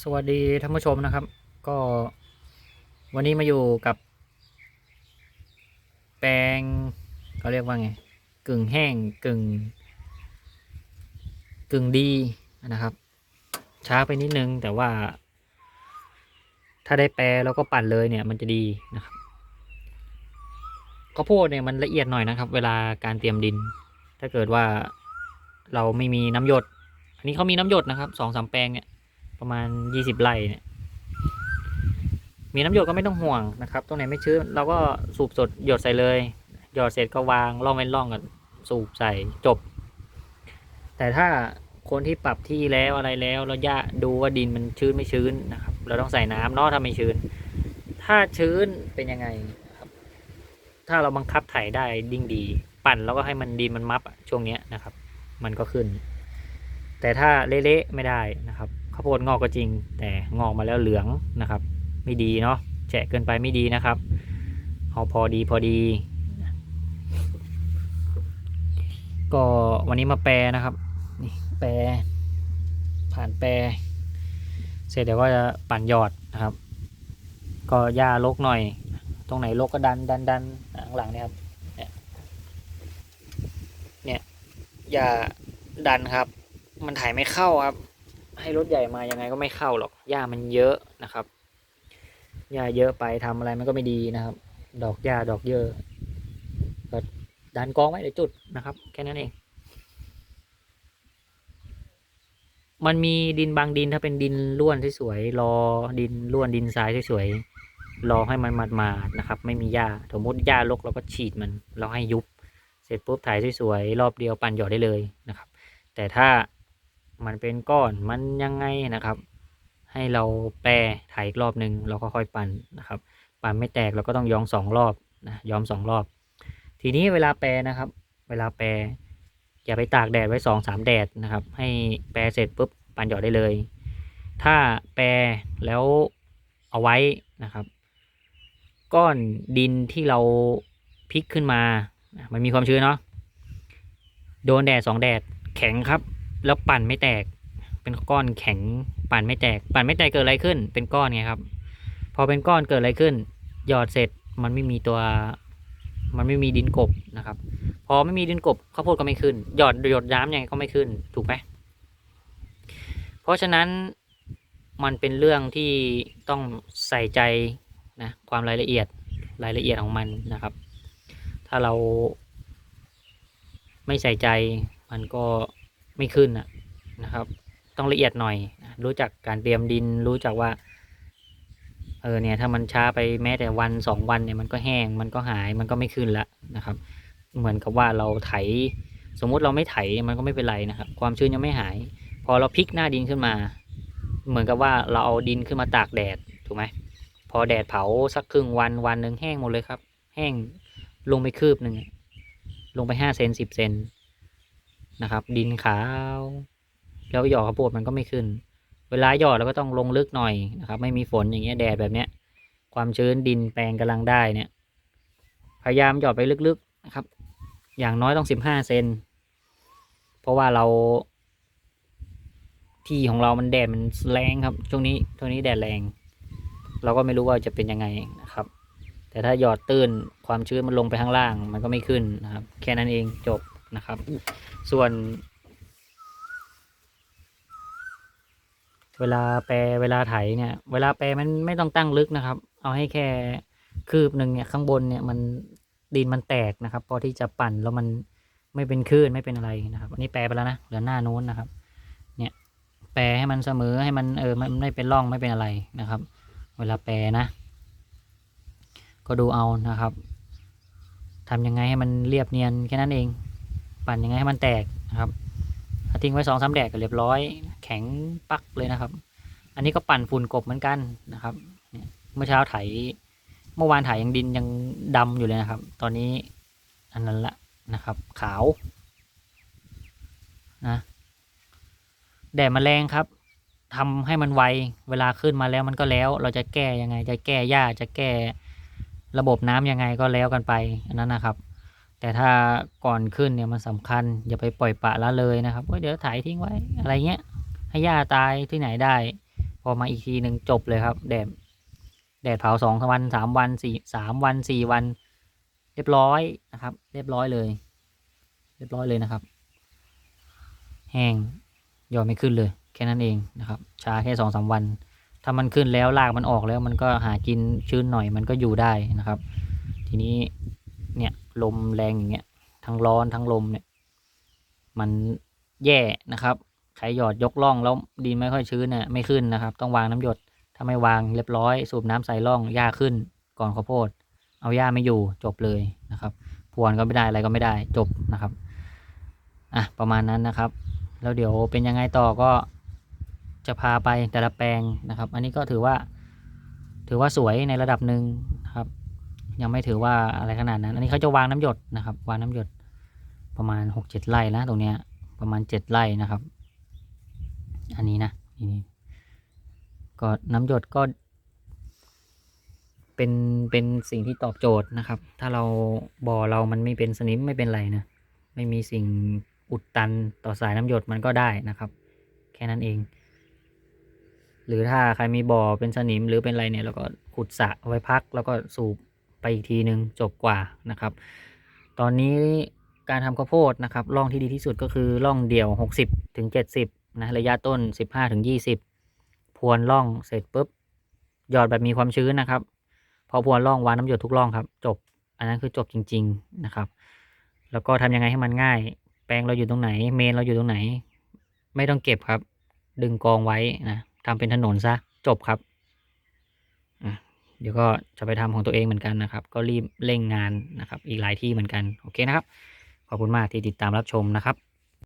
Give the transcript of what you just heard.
สวัสดีท่านผู้ชมนะครับ ก็วันนี้มาอยู่กับ แปลงเขาเรียกว่าไง กึ่งแห้งกึ่ง กึ่งดีนะครับ ช้าไปนิดนึงแต่ว่า ถ้าได้แปลแล้วก็ปั่นเลยเนี่ย มันจะดีนะครับข้าวโพดเนี่ยมันละเอียดหน่อยนะครับ เวลาการเตรียมดิน ถ้าเกิดว่าเราไม่มีน้ำหยด อันนี้เขามีน้ำหยดนะครับสองสามแปลงเนี่ย ประมาณยี่สิบไร่เนี่ย มีน้ำหยดก็ไม่ต้องห่วงนะครับ ตรงไหนไม่ชื้นเราก็สูบสดหยดใส่เลย หยดเสร็จก็วางร่องเว้นร่องกันสูบใส่จบ แต่ถ้าคนที่ปรับที่แล้วอะไรแล้วเราย่าดูว่าดินมันชื้นไม่ชื้นนะครับ เราต้องใส่น้ำเนาะถ้าไม่ชื้น ถ้าชื้นเป็นยังไงครับ ถ้าเราบังคับถ่ายได้ดิ่งดี ปั่นแล้วก็ให้มันดินมันมับช่วงเนี้ยนะครับ มันก็ขึ้น แต่ถ้าเละๆไม่ได้นะครับ โพดงอกก็จริง แต่งอกมาแล้วเหลืองนะครับ ไม่ดีเนาะแฉะเกินไปไม่ดีนะครับเอาพอดีพอดี ก็วันนี้มาแปรนะครับนี่แปรผ่านแปรเสร็จเดี๋ยวก็จะปั่นหยอดนะครับ ก็หญ้าลกหน่อย ตรงไหนลกก็ดันดันดันข้างหลังเนี่ยครับเนี่ยเนี่ยหญ้าดันครับ มันถ่ายไม่เข้าครับ ให้รถใหญ่มายังไงก็ไม่เข้าหรอกหญ้ามันเยอะนะครับหญ้าเยอะไปทำอะไรมันก็ไม่ดีนะครับ ดอกหญ้าดอกเยอะก็ดันกองไว้เดี๋ยวจุดนะครับ แค่นั้นเอง มันมีดินบางดินถ้าเป็นดินล้วนสวยๆรอดินล้วนดินทรายสวยๆรอให้มันมาดๆนะครับ ไม่มีหญ้าสมมติหญ้ารกเราก็ฉีดมัน เราให้ยุบ เสร็จปุ๊บถ่ายสวยๆรอบเดียวปั่นหยอดได้เลยนะครับ แต่ถ้า มันเป็นก้อนมันยังไงนะครับ ให้เราแปรถ่ายอีกรอบหนึ่งเราก็ค่อยปั่นนะครับ ปั่นไม่แตกเราก็ต้องย้อมสองรอบนะย้อมสองรอบ ทีนี้เวลาแปรนะครับ เวลาแปรอย่าไปตากแดดไว้สองสามแดดนะครับ ให้แปรเสร็จปุ๊บปั่นหยอดได้เลย ถ้าแปรแล้วเอาไว้นะครับ ก้อนดินที่เราพลิกขึ้นมา มันมีความชื้นเนาะโดนแดดสองแดดแข็งครับ แล้วปั่นไม่แตก เป็นก้อนแข็งปั่นไม่แตก ปั่นไม่แตกเกิดอะไรขึ้น เป็นก้อนไงครับ พอเป็นก้อนเกิดอะไรขึ้น หยอดเสร็จมันไม่มีตัว มันไม่มีดินกบนะครับ พอไม่มีดินกบข้าวโพดก็ไม่ขึ้น หยอดหยดย้ำยังไงก็ไม่ขึ้น ถูกไหมเพราะฉะนั้นมันเป็นเรื่องที่ต้องใส่ใจนะความรายละเอียดรายละเอียดของมันนะครับ ถ้าเราไม่ใส่ใจมันก็ ไม่ขึ้นนะนะครับ ต้องละเอียดหน่อย รู้จักการเตรียมดิน รู้จักว่า เออเนี่ยถ้ามันช้าไปแม้แต่วันสองวันเนี่ยมันก็แห้ง มันก็หาย มันก็ไม่ขึ้นละนะครับ เหมือนกับว่าเราไถ สมมุติเราไม่ไถมันก็ไม่เป็นไรนะครับ ความชื้นยังไม่หาย พอเราพลิกหน้าดินขึ้นมา เหมือนกับว่าเราเอาดินขึ้นมาตากแดดถูกไหมพอแดดเผาสักครึ่งวันวันหนึ่งแห้งหมดเลยครับ แห้งลงไปคืบหนึ่งลงไปห้าเซนสิบเซน นะครับ ดินขาวแล้วหยอดข้าวโพดมันก็ไม่ขึ้น เวลาหยอดเราก็ต้องลงลึกหน่อยนะครับ ไม่มีฝนอย่างเงี้ยแดดแบบเนี้ย ความชื้นดินแปลงกำลังได้เนี่ย พยายามหยอดไปลึกๆนะครับ อย่างน้อยต้องสิบห้าเซนเพราะว่าเรา ที่ของเรามันแดดมันแรงครับ ช่วงนี้ช่วงนี้แดดแรง เราก็ไม่รู้ว่าจะเป็นยังไงนะครับ แต่ถ้าหยอดตื้นความชื้นมันลงไปข้างล่าง มันก็ไม่ขึ้นนะครับ แค่นั้นเองจบ นะครับ ส่วน เวลาแปรเวลาไถเนี่ย เวลาแปรมันไม่ต้องตั้งลึกนะครับ เอาให้แค่คืบหนึ่งเนี่ยข้างบนเนี่ยมันดินมันแตกนะครับ พอที่จะปั่นแล้วมันไม่เป็นคลื่นไม่เป็นอะไรนะครับ อันนี้แปรไปแล้วนะเหลือหน้านู้นนะครับ เนี่ยแปรให้มันเสมอให้มันเออมันไม่เป็นร่องไม่เป็นอะไรนะครับ เวลาแปรนะ ก็ดูเอานะครับทำยังไงให้มันเรียบเนียนแค่นั้นเอง ปั่นยังไงให้มันแตกนะครับถ้าทิ้งไว้สองสามแดดก็เรียบร้อย แข็งปักเลยนะครับ อันนี้ก็ปั่นฝุ่นกบเหมือนกันนะครับ เมื่อเช้าไถ เมื่อวานไถยังดินยังดำอยู่เลยนะครับ ตอนนี้อันนั้นละนะครับ ขาวนะแดดมาแรงครับทำให้มันไว เวลาขึ้นมาแล้วมันก็แล้ว เราจะแก้ยังไง จะแก้หญ้าจะแก้ระบบน้ำยังไงก็แล้วกันไปอันนั้นนะครับ แต่ถ้าก่อนขึ้นเนี่ยมันสำคัญ อย่าไปปล่อยปะละเลยนะครับว่าเดี๋ยวถ่ายทิ้งไว้อะไรเงี้ย ให้หญ้าตายที่ไหนได้ พอมาอีกทีหนึ่งจบเลยครับแดดแดดเผาสองวันสามวันสี่สามวันสี่วัน เรียบร้อยนะครับ เรียบร้อยเลย เรียบร้อยเลยนะครับ แห้งยอดไม่ขึ้นเลย แค่นั้นเองนะครับช้าแค่สองสามวัน ถ้ามันขึ้นแล้วรากมันออกแล้ว มันก็หากินชื้นหน่อยมันก็อยู่ได้นะครับ ทีนี้ ลมแรงอย่างเงี้ยทั้งร้อนทั้งลมเนี่ย มันแย่นะครับใครหยอดยกล่องแล้วดินไม่ค่อยชื้นเนี่ยไม่ขึ้นนะครับ ต้องวางน้ำหยดถ้าไม่วางเรียบร้อย สูบน้ำใส่ร่องหญ้าขึ้น ก่อนข้าวโพด เอาหญ้าไม่อยู่จบเลยนะครับพวนก็ไม่ได้อะไรก็ไม่ได้จบนะครับอะประมาณนั้นนะครับ แล้วเดี๋ยวเป็นยังไงต่อก็จะพาไปแต่ละแปลงนะครับ อันนี้ก็ถือว่า ถือว่าสวยในระดับหนึ่ง ยังไม่ถือว่าอะไรขนาดนั้น อันนี้เขาจะวางน้ำหยดนะครับ วางน้ำหยดประมาณหกเจ็ดไร่นะตรงเนี้ย ประมาณเจ็ดไร่นะครับ อันนี้นะนี่ก็น้ำหยดก็ เป็นเป็นสิ่งที่ตอบโจทย์นะครับ ถ้าเราบ่อเรามันไม่เป็นสนิมไม่เป็นไรนะไม่มีสิ่งอุดตันต่อสายน้ำหยดมันก็ได้นะครับ แค่นั้นเอง หรือถ้าใครมีบ่อเป็นสนิมหรือเป็นอะไรเนี่ยเราก็ขุดสระไว้พักแล้วก็สูบ ไปอีกทีหนึ่งจบกว่านะครับ ตอนนี้การทำข้าวโพดนะครับร่องที่ดีที่สุดก็คือร่องเดี่ยว 60ถึง70นะระยะต้น 15ถึง20พรวนร่องเสร็จปุ๊บหยอดแบบมีความชื้นนะครับ พอพรวนร่องวางน้ำหยดทุกร่องครับ จบ อันนั้นคือจบจริง ๆนะครับ แล้วก็ทำยังไงให้มันง่าย แปลงเราอยู่ตรงไหน เมนเราอยู่ตรงไหน ไม่ต้องเก็บครับ ดึงกองไว้นะทำเป็นถนนซะจบครับ เดี๋ยวก็จะไปทำของตัวเองเหมือนกันนะครับ ก็รีบเร่งงานนะครับ อีกหลายที่เหมือนกัน โอเคนะครับ ขอบคุณมากที่ติดตามรับชมนะครับ